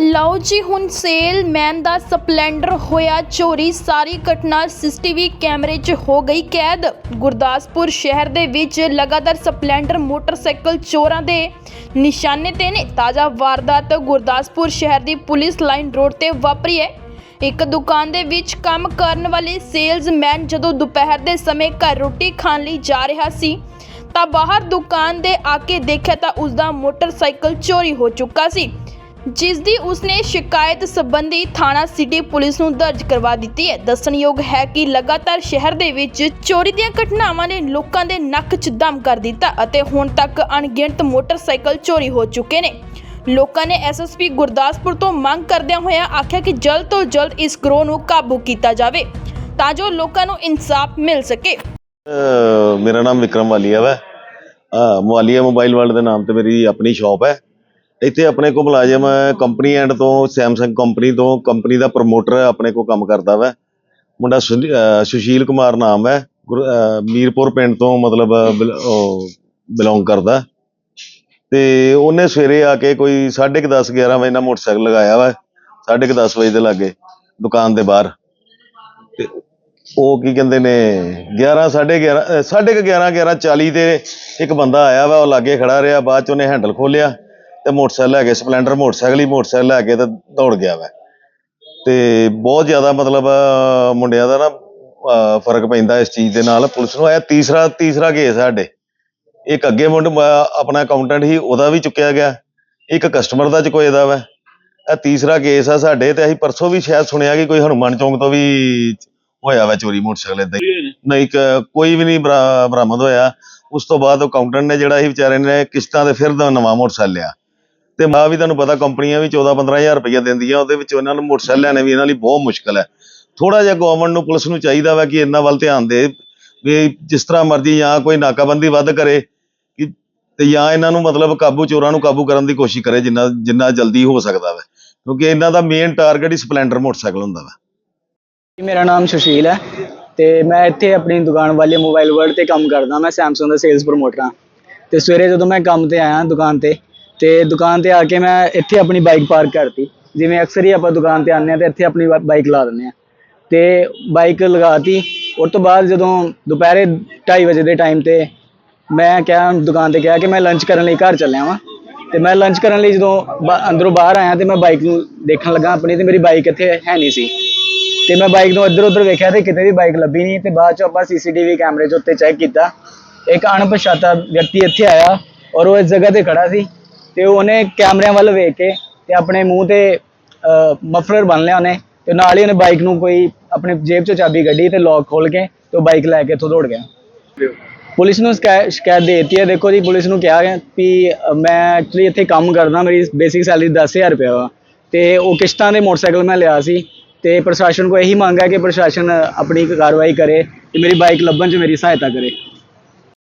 ਲਓ ਜੀ, ਹੁਣ ਸੇਲਮੈਨ ਦਾ ਸਪਲੈਂਡਰ ਹੋਇਆ ਚੋਰੀ। ਸਾਰੀ ਘਟਨਾ ਸੀਸੀਟੀਵੀ ਕੈਮਰੇ 'ਚ ਹੋ ਗਈ ਕੈਦ। ਗੁਰਦਾਸਪੁਰ ਸ਼ਹਿਰ ਦੇ ਵਿੱਚ ਲਗਾਤਾਰ ਸਪਲੈਂਡਰ ਮੋਟਰਸਾਈਕਲ ਚੋਰਾਂ ਦੇ ਨਿਸ਼ਾਨੇ ਤੇ ਨੇ। ਤਾਜ਼ਾ ਵਾਰਦਾਤ ਗੁਰਦਾਸਪੁਰ ਸ਼ਹਿਰ ਦੀ ਪੁਲਿਸ ਲਾਈਨ ਰੋਡ ਤੇ ਵਾਪਰੀ ਹੈ। ਇੱਕ ਦੁਕਾਨ ਦੇ ਵਿੱਚ ਕੰਮ ਕਰਨ ਵਾਲੇ ਸੇਲਜ਼ਮੈਨ ਜਦੋਂ ਦੁਪਹਿਰ ਦੇ ਸਮੇਂ ਘਰ ਰੋਟੀ ਖਾਣ ਲਈ ਜਾ ਰਿਹਾ ਸੀ, ਤਾਂ ਬਾਹਰ ਦੁਕਾਨ ਦੇ ਆ ਕੇ ਦੇਖਿਆ ਤਾਂ ਉਸ ਦਾ ਮੋਟਰਸਾਈਕਲ ਚੋਰੀ ਹੋ ਚੁੱਕਾ ਸੀ। ਜਿਸ ਦੀ ਉਸਨੇ ਸ਼ਿਕਾਇਤ ਸੰਬੰਧੀ ਥਾਣਾ ਸਿਟੀ ਪੁਲਿਸ ਨੂੰ ਦਰਜ ਕਰਵਾ ਦਿੱਤੀ ਹੈ। ਦੱਸਣਯੋਗ ਹੈ ਕਿ ਲਗਾਤਾਰ ਸ਼ਹਿਰ ਦੇ ਵਿੱਚ ਚੋਰੀ ਦੀਆਂ ਘਟਨਾਵਾਂ ਨੇ ਲੋਕਾਂ ਦੇ ਨੱਕ 'ਚ ਦਮ ਕਰ ਦਿੱਤਾ ਅਤੇ ਹੁਣ ਤੱਕ ਅਣਗਿਣਤ ਮੋਟਰਸਾਈਕਲ ਚੋਰੀ ਹੋ ਚੁੱਕੇ ਨੇ। ਲੋਕਾਂ ਨੇ ਐਸਐਸਪੀ ਗੁਰਦਾਸਪੁਰ ਤੋਂ ਮੰਗ ਕਰਦਿਆਂ ਹੋਇਆਂ ਆਖਿਆ ਕਿ ਜਲਦ ਤੋਂ ਜਲਦ ਇਸ ਗਰੋਹ ਨੂੰ ਕਾਬੂ ਕੀਤਾ ਜਾਵੇ ਤਾਂ ਜੋ ਲੋਕਾਂ ਨੂੰ ਇਨਸਾਫ ਮਿਲ ਸਕੇ। ਮੇਰਾ ਨਾਮ ਵਿਕਰਮ ਵਾਲੀਆ ਵਾ। ਅਹ ਮੋਬਾਈਲ ਵਰਲਡ ਦੇ ਨਾਮ ਤੇ ਮੇਰੀ ਆਪਣੀ ਸ਼ਾਪ ਹੈ। ਇੱਥੇ ਆਪਣੇ ਕੋਲ ਮੁਲਾਜ਼ਮ ਕੰਪਨੀ ਐਂਡ ਤੋਂ ਸੈਮਸੰਗ ਕੰਪਨੀ ਤੋਂ ਕੰਪਨੀ ਦਾ ਪ੍ਰਮੋਟਰ ਆਪਣੇ ਕੋਲ ਕੰਮ ਕਰਦਾ ਵਾ। ਮੁੰਡਾ ਸੁਨੀ- ਸੁਸ਼ੀਲ ਕੁਮਾਰ ਨਾਮ ਹੈ। ਗੁਰ- ਮੀਰਪੁਰ ਪਿੰਡ ਤੋਂ ਮਤਲਬ ਬਿਲੋਂਗ ਕਰਦਾ। ਤੇ ਉਹਨੇ ਸਵੇਰੇ ਆ ਕੇ ਕੋਈ 10:30 11 ਵਜੇ ਨਾਲ ਮੋਟਰਸਾਈਕਲ ਲਗਾਇਆ ਵਾ। 10:30 ਵਜੇ ਦੇ ਲਾਗੇ, ਦੁਕਾਨ ਦੇ ਬਾਹਰ। ਤੇ ਉਹ ਕੀ ਕਹਿੰਦੇ ਨੇ 11 11:30 ਸਾਢੇ ਕੁ 11 11:40 ਤੇ ਇੱਕ ਬੰਦਾ ਆਇਆ ਵਾ, ਉਹ ਲਾਗੇ ਖੜਾ ਰਿਹਾ। ਬਾਅਦ ਚ ਉਹਨੇ ਹੈਂਡਲ ਖੋਲਿਆ ਤੇ ਮੋਟਰਸਾਈਕਲ ਲੈ ਕੇ ਸਪਲੈਂਡਰ ਮੋਟਰਸਾਈਕਲ ਹੀ ਮੋਟਰਸਾਈਕਲ ਲੈ ਕੇ ਤੇ ਦੌੜ ਗਿਆ ਵਾ ਤੇ ਬਹੁਤ ਜ਼ਿਆਦਾ ਮਤਲਬ ਮੁੰਡਿਆਂ ਦਾ ਨਾ ਫ਼ਰਕ ਪੈਂਦਾ ਇਸ ਚੀਜ਼ ਦੇ ਨਾਲ। ਪੁਲਿਸ ਨੂੰ ਇਹ ਤੀਸਰਾ ਤੀਸਰਾ ਕੇਸ ਹੈ ਸਾਡੇ। ਇੱਕ ਅੱਗੇ ਮੁੰਡ ਆਪਣਾ ਅਕਾਊਂਟੈਂਟ ਸੀ ਉਹਦਾ ਵੀ ਚੁੱਕਿਆ ਗਿਆ। ਇੱਕ ਕਸਟਮਰ ਦਾ ਚੁਕੋਏ ਦਾ ਵਾ। ਇਹ ਤੀਸਰਾ ਕੇਸ ਆ ਸਾਡੇ ਤੇ। ਅਸੀਂ ਪਰਸੋਂ ਵੀ ਸ਼ਾਇਦ ਸੁਣਿਆ ਕਿ ਕੋਈ ਹਨੂੰਮਾਨ ਚੌਂਕ ਤੋਂ ਵੀ ਹੋਇਆ ਵਾ ਚੋਰੀ ਮੋਟਰਸਾਈਕਲ ਏਦਾਂ ਹੀ। ਨਹੀਂ। ਕੋਈ ਵੀ ਨਹੀਂ ਬਰਾ- ਬਰਾਮਦ ਹੋਇਆ। ਉਸ ਤੋਂ ਬਾਅਦ ਅਕਾਊਂਟੈਂਟ ਨੇ ਜਿਹੜਾ ਸੀ ਵਿਚਾਰੇ ਨੇ ਕਿਸ਼ਤਾਂ ਤੇ ਫਿਰ ਨਵਾਂ ਮੋਟਰਸਾਈਕਲ ਲਿਆ। ਤੇ ਮਾ ਵੀ ਤੁਹਾਨੂੰ ਪਤਾ ਕੰਪਨੀਆਂ ਵੀ 14 15000 ਰੁਪਏ ਦਿੰਦੀਆਂ, ਉਹਦੇ ਵਿੱਚ ਉਹਨਾਂ ਨੂੰ ਮੋਟਰਸਾਈਕਲ ਲੈਣੇ ਵੀ ਇਹਨਾਂ ਲਈ ਬਹੁਤ ਮੁਸ਼ਕਲ ਹੈ। ਥੋੜਾ ਜਿਹਾ ਗਵਰਨਮੈਂਟ ਨੂੰ ਪੁਲਿਸ ਨੂੰ ਚਾਹੀਦਾ ਵਾ ਕਿ ਇਹਨਾਂ ਵੱਲ ਧਿਆਨ ਦੇ, ਵੀ ਜਿਸ ਤਰ੍ਹਾਂ ਮਰਜ਼ੀ ਜਾਂ ਕੋਈ ਨਾਕਾਬੰਦੀ ਵੱਧ ਕਰੇ, ਕਿ ਤੇ ਜਾਂ ਇਹਨਾਂ ਨੂੰ ਮਤਲਬ ਕਾਬੂ ਚੋਰਾਂ ਨੂੰ ਕਾਬੂ ਕਰਨ ਦੀ ਕੋਸ਼ਿਸ਼ ਕਰੇ ਜਿੰਨਾ ਜਿੰਨਾ ਜਲਦੀ ਹੋ ਸਕਦਾ ਵਾ। ਕਿਉਂਕਿ ਇਹਨਾਂ ਦਾ ਮੇਨ ਟਾਰਗੇਟ ਹੀ ਸਪਲੈਂਡਰ ਮੋਟਰਸਾਈਕਲ ਹੁੰਦਾ ਵਾ। ਮੇਰਾ ਨਾਮ ਸੁਸ਼ੀਲ ਹੈ ਤੇ ਮੈਂ ਇੱਥੇ ਆਪਣੀ ਦੁਕਾਨ ਵਾਲੇ ਮੋਬਾਈਲ ਵਰਡ ਤੇ ਕੰਮ ਕਰਦਾ। ਮੈਂ ਸੈਮਸੰਗ ਦਾ ਸੇਲਸ ਪ੍ਰਮੋਟਰ ਹਾਂ। ਤੇ ਸਵੇਰੇ ਜਦੋਂ ਮੈਂ ਕੰਮ ਤੇ ਆਇਆ ਦੁਕਾਨ ਤੇ ਤੇ ਦੁਕਾਨ ਤੇ ਆ ਕੇ ਮੈਂ ਇੱਥੇ ਆਪਣੀ ਬਾਈਕ ਪਾਰਕ ਕਰਤੀ। ਜਿਵੇਂ ਅਕਸਰ ਹੀ ਆਪਾਂ ਦੁਕਾਨ ਤੇ ਆਉਂਦੇ ਹਾਂ ਤੇ ਇੱਥੇ ਆਪਣੀ ਬਾਈਕ ਲਾ ਦਿੰਦੇ ਹਾਂ। ਤੇ ਬਾਈਕ ਲਗਾਤੀ। ਉਸ ਤੋਂ ਬਾਅਦ ਜਦੋਂ ਦੁਪਹਿਰੇ 2:30 ਵਜੇ ਦੇ ਟਾਈਮ ਤੇ ਮੈਂ ਕਿਹਾ, ਦੁਕਾਨ ਤੇ ਕਿਹਾ ਕਿ ਮੈਂ ਲੰਚ ਕਰਨ ਲਈ ਘਰ ਚੱਲਿਆ ਵਾਂ। ਤੇ ਮੈਂ ਲੰਚ ਕਰਨ ਲਈ ਜਦੋਂ ਬਾ- ਅੰਦਰੋਂ ਬਾਹਰ ਆਇਆ ਤੇ ਮੈਂ ਬਾਈਕ ਨੂੰ ਦੇਖਣ ਲੱਗਾ ਆਪਣੀ ਤੇ ਮੇਰੀ ਬਾਈਕ ਇੱਥੇ ਹੈ ਨਹੀਂ ਸੀ। ਤੇ ਮੈਂ ਬਾਈਕ ਨੂੰ ਇੱਧਰ ਉੱਧਰ ਵੇਖਿਆ ਤੇ ਕਿਤੇ ਵੀ ਬਾਈਕ ਲੱਭੀ ਨਹੀਂ ਤੇ ਬਾਅਦ ਚ ਆਪਾਂ ਸੀਸੀਟੀਵੀ ਕੈਮਰੇ ਦੇ ਉੱਤੇ ਚੈੱਕ ਕੀਤਾ। ਇੱਕ ਅਣਪਛਾਤਾ ਵਿਅਕਤੀ ਇੱਥੇ ਆਇਆ ਔਰ ਉਹ ਇਸ ਜਗ੍ਹਾ ਤੇ ਖੜਾ ਸੀ। ਤੇ ਉਹਨੇ ਕੈਮਰਿਆਂ ਵੱਲ ਵੇਖ ਕੇ ਤੇ ਆਪਣੇ ਮੂੰਹ ਤੇ ਮਫਲਰ ਬੰਨ ਲਿਆ ਉਹਨੇ ਤੇ ਨਾਲ ਹੀ ਉਹਨੇ ਬਾਈਕ ਨੂੰ ਕੋਈ ਆਪਣੇ ਜੇਬ ਚੋਂ ਚਾਬੀ ਕੱਢੀ ਤੇ ਲੌਕ ਖੋਲ ਕੇ ਤੇ ਉਹ ਬਾਈਕ ਲੈ ਕੇ ਇੱਥੋਂ ਦੌੜ ਗਿਆ। ਪੁਲਿਸ ਨੂੰ ਸ਼ਿਕਾਇ- ਸ਼ਿਕਾਇਤ ਦੇ ਦਿੱਤੀ ਹੈ। ਦੇਖੋ ਜੀ, ਪੁਲਿਸ ਨੂੰ ਕਿਹਾ ਹੈ ਵੀ ਮੈਂ ਐਕਚੁਅਲੀ ਇੱਥੇ ਕੰਮ ਕਰਦਾ, ਮੇਰੀ ਬੇਸਿਕ ਸੈਲਰੀ 10000 ਰੁਪਏ ਵਾ। ਤੇ ਉਹ ਕਿਸ਼ਤਾਂ ਦੇ ਮੋਟਰਸਾਈਕਲ ਮੈਂ ਲਿਆ ਸੀ ਤੇ ਪ੍ਰਸ਼ਾਸਨ ਕੋ ਇਹੀ ਮੰਗ ਹੈ ਕਿ ਪ੍ਰਸ਼ਾਸਨ ਆਪਣੀ ਕਾਰਵਾਈ ਕਰੇ ਤੇ ਮੇਰੀ ਬਾਈਕ ਲੱਭਣ 'ਚ ਮੇਰੀ ਸਹਾਇਤਾ ਕਰੇ।